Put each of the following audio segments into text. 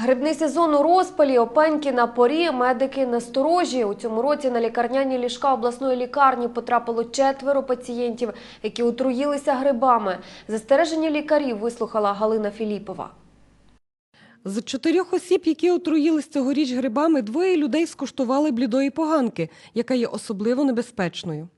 Грибний сезон у розпалі, опеньки на порі, медики насторожі. У цьому році на лікарняні ліжка обласної лікарні потрапило четверо пацієнтів, які отруїлися грибами. Застереження лікарів вислухала Галина Філіпова. З чотирьох осіб, які отруїлись цьогоріч грибами, двоє людей скуштували блідої поганки, яка є особливо небезпечною.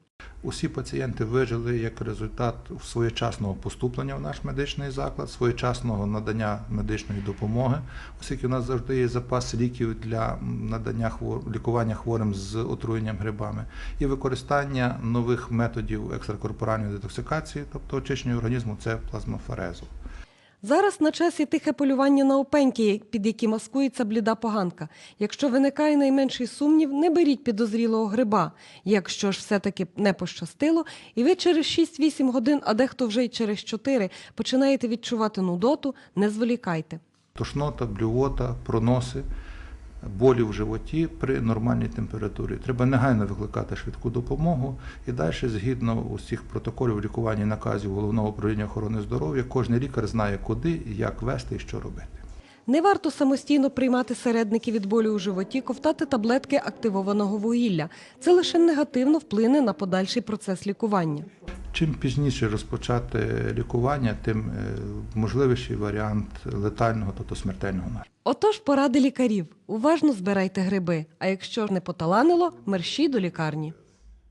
Усі пацієнти вижили як результат своєчасного поступлення в наш медичний заклад, своєчасного надання медичної допомоги, оскільки у нас завжди є запас ліків для надання хвор- лікування хворим з отруєнням грибами, і використання нових методів екстракорпоральної детоксикації, тобто очищення організму, це плазмоферезу. Зараз на часі тихе полювання на опеньки, під які маскується бліда поганка. Якщо виникає найменший сумнів, не беріть підозрілого гриба. Якщо ж все-таки не пощастило, і ви через 6-8 годин, а дехто вже й через 4, починаєте відчувати нудоту, не зволікайте. Тошнота, блювота, проноси, болі в животі при нормальній температурі. Треба негайно викликати швидку допомогу і далі, згідно усіх протоколів лікування і наказів головного управління охорони здоров'я, кожен лікар знає, куди, як вести і що робити. Не варто самостійно приймати середники від болю у животі, ковтати таблетки активованого вугілля. Це лише негативно вплине на подальший процес лікування. Чим пізніше розпочати лікування, тим е, можливіший варіант летального, тобто смертельного наслідку. Отож, поради лікарів. Уважно збирайте гриби, а якщо ж не поталанило, мерщій до лікарні.